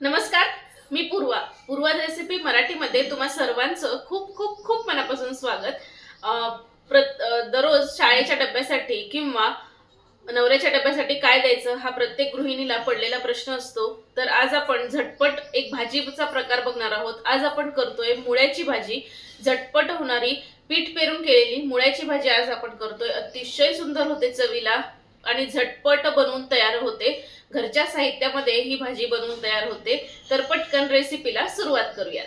नमस्कार मी पूर्वा. पूर्वा रेसिपी मराठीमध्ये तुम्हा सर्वांचं खूप खूप खूप मनापासून स्वागत. प्रत- दररोज शाळेच्या डब्यासाठी किंवा नवऱ्याच्या डब्यासाठी काय द्यायचं हा प्रत्येक गृहिणीला पडलेला प्रश्न असतो. तर आज आपण झटपट एक भाजीचा प्रकार बघणार आहोत. आज आपण करतोय मुळ्याची भाजी. झटपट होणारी पीठ पेरून केलेली मुळ्याची भाजी आज आपण करतोय. अतिशय सुंदर होते चवीला. आणि झटपट बनवून तयार होते. घरच्या साहित्यामध्ये ही भाजी बनवून तयार होते. तर पटकन रेसिपीला सुरुवात करूयात.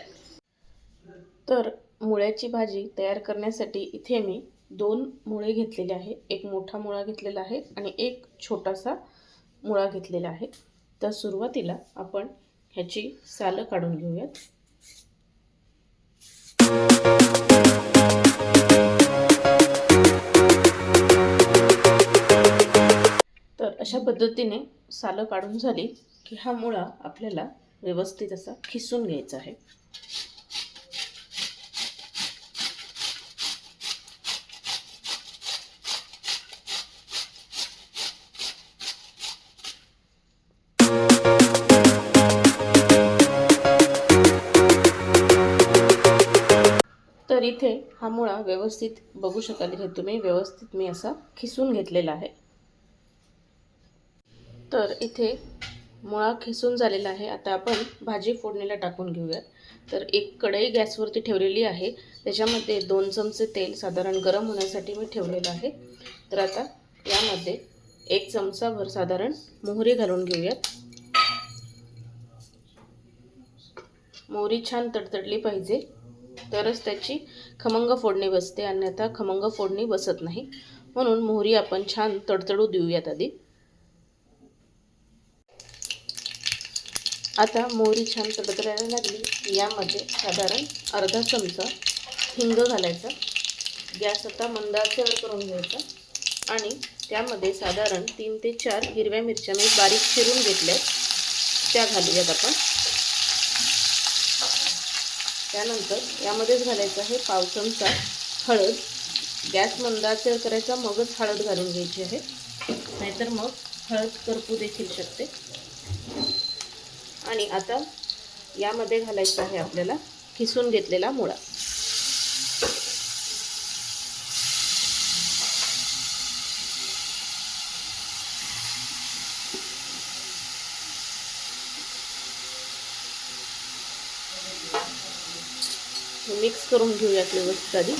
तर मुळ्याची भाजी तयार करण्यासाठी इथे मी दोन मुळे घेतलेले आहे. एक मोठा मुळा घेतलेला आहे आणि एक छोटासा मुळा घेतलेला आहे. तर सुरुवातीला आपण ह्याची सालं काढून घेऊयात. अशा पद्धतीने सालं काढून झाली की हा मुळा आपल्याला व्यवस्थित असा खिसून घ्यायचा आहे. तर इथे हा मुळा व्यवस्थित बघू शकाल इथे तुम्ही व्यवस्थित मी असा खिसून घेतलेला आहे. तर इथे मुळा खिसून झालेला आहे. आता आपण भाजी फोडणीला टाकून घेऊया तर एक कढई गॅसवरती ठेवलेली आहे. त्याच्यामध्ये दोन चमचे तेल साधारण गरम होण्यासाठी मी ठेवलेलं आहे. तर आता यामध्ये एक चमचाभर साधारण मोहरी घालून घेऊयात. मोहरी छान तडतडली पाहिजे. तरच त्याची खमंग फोडणी बसते अन्यथा खमंग फोडणी बसत नाही. म्हणून मोहरी आपण छान तडतडू देऊयात आधी. आता मोहरी छान तडतडायला लागली. यामध्ये साधारण अर्धा चमचा हिंग घालायचा. गॅस आता मंदाचेवर करून घ्यायचा. आणि त्यामध्ये साधारण तीन ते चार हिरव्या मिरच्या मी बारीक चिरून घेतल्या त्या घालूयात आपण. त्यानंतर यामध्येच घालायचं आहे पाव चमचा हळद. गॅस मंद करायचा. मगच हळद घालून घ्यायची आहे. नाहीतर मग हळद करपू देखील शकते. आणि आता यामध्ये घालायचं आहे आपल्याला किसून घेतलेला मुळा. मिक्स करून घेऊयात व्यवस्थित आधी.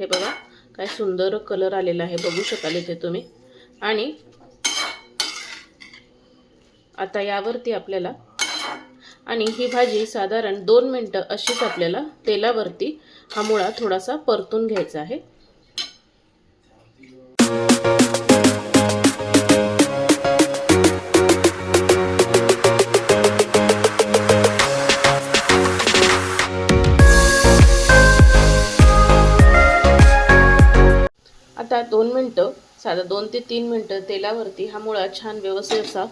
हे बघा काय सुंदर कलर आलेला आहे. बघू शकाल इथे तुम्ही. आणि आता यावरती आपल्याला आणि ही भाजी साधारण दोन मिनटं अशीच आपल्याला तेलावरती हा मुळा थोडासा परतून घ्यायचा आहे. साधा दोन ते तीन मिनटं तेलावरती हा मुळा छान व्यवस्थित असा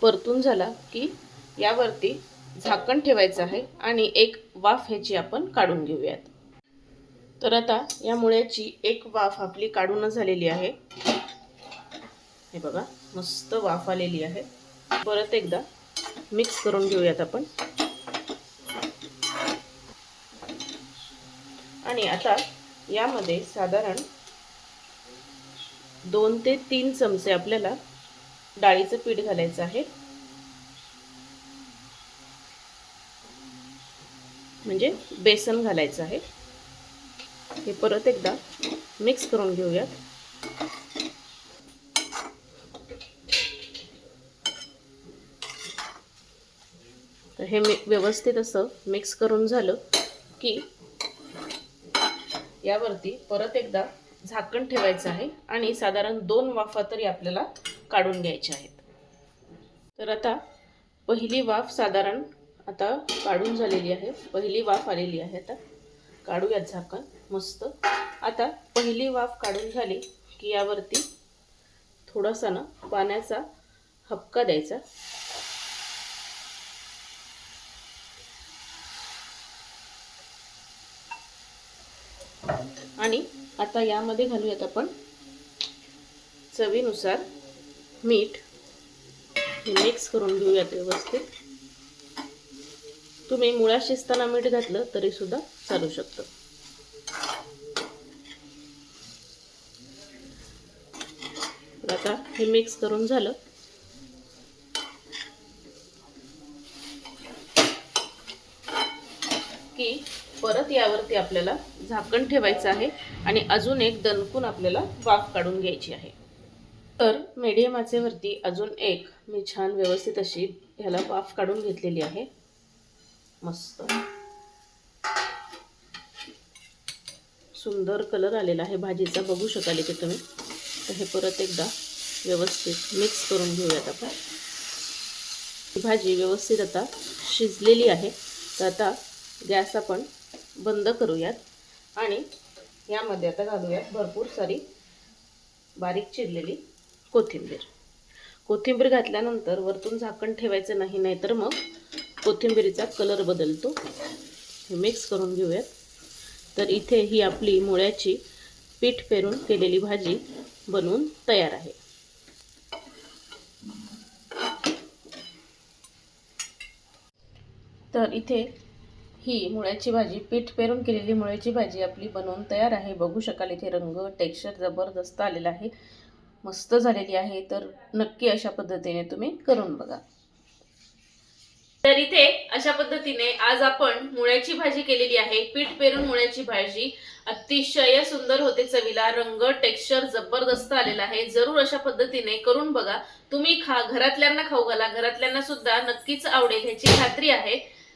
परतून झाला की यावरती झाकण ठेवायचं आहे आणि एक वाफ ह्याची आपण काढून घेऊयात. तर आता या मुळ्याची एक वाफ आपली काढून झालेली आहे. हे बघा मस्त वाफ आलेली आहे. परत एकदा मिक्स करून घेऊयात आपण. आणि आता यामध्ये साधारण दोन ते तीन चमचे आपल्याला डाळीचं पीठ घालायचं आहे. म्हणजे बेसन घालायचं आहे. हे परत एकदा मिक्स करून घेऊयात. तर हे मी व्यवस्थित असं मिक्स करून झालं की यावरती परत एकदा झाकण ठेवायचं आहे आणि साधारण दोन वाफा तरी आपल्याला काढून घ्यायच्या आहेत. तर आता पहिली वाफ साधारण आता काढून झालेली आहे. पहिली वाफ आलेली आहे आता. काढूयात झाकण मस्त. आता पहिली वाफ काढून झाली की यावरती थोडासा ना पाण्याचा हपका द्यायचा. आणि आता यामध्ये घालूयात आपण चवीनुसार मीठ. मिक्स करून घेऊयात व्यवस्थित. तुम्ही मुळा शिजताना मीठ घातलं तरी सुद्धा चालू शकतं. आता हे मिक्स करून झालं. की परत यावरती आपल्याला झाकण ठेवायचं आहे आणि अजून एक दणकून आपल्याला वाफ काढून घ्यायची आहे. तर मीडियम आचेवरती अजून एक मी छान व्यवस्थित अशी ह्याला वाफ काढून घेतलेली आहे. मस्त. सुंदर कलर आलेला आहे भाजीचा. बघू शकाल इथे तुम्ही. तर हे परत एकदा व्यवस्थित मिक्स करून घेऊयात आपण. भाजी व्यवस्थित आता शिजलेली आहे. तर आता गॅस आपण बंद करूयात. आणि यामध्ये आता घालूयात भरपूर सारी बारीक चिरलेली कोथिंबीर. कोथिंबीर घातल्यानंतर वरतून झाकण ठेवायचं नाही नाहीतर मग कोथिंबीरीचा कलर बदलतो. हे मिक्स करून घेऊयात. तर इथे ही आपली मुळ्याची पीठ पेरून केलेली भाजी बनवून तयार आहे. तर इथे ही मुळ्याची भाजी पीठ पेरून केलेली मुळ्याची भाजी आपली बनवून तयार आहे. बघू शकाल इथे रंग टेक्स्चर जबरदस्त आलेला आहे. मस्त झालेली आहे तर नक्की अशा पद्धतीने तुम्ही करून बघा. तर इथे अशा पद्धतीने आज आपण मुळ्याची भाजी केलेली आहे. पीठ पेरून मुळ्याची भाजी. अतिशय सुंदर होते चवीला. रंग टेक्स्चर जबरदस्त आलेला आहे. जरूर अशा पद्धतीने करून बघा. तुम्ही खा घरातल्यांना खाऊ घाला. घरातल्यांना सुद्धा नक्कीच आवडेल ह्याची खात्री आहे.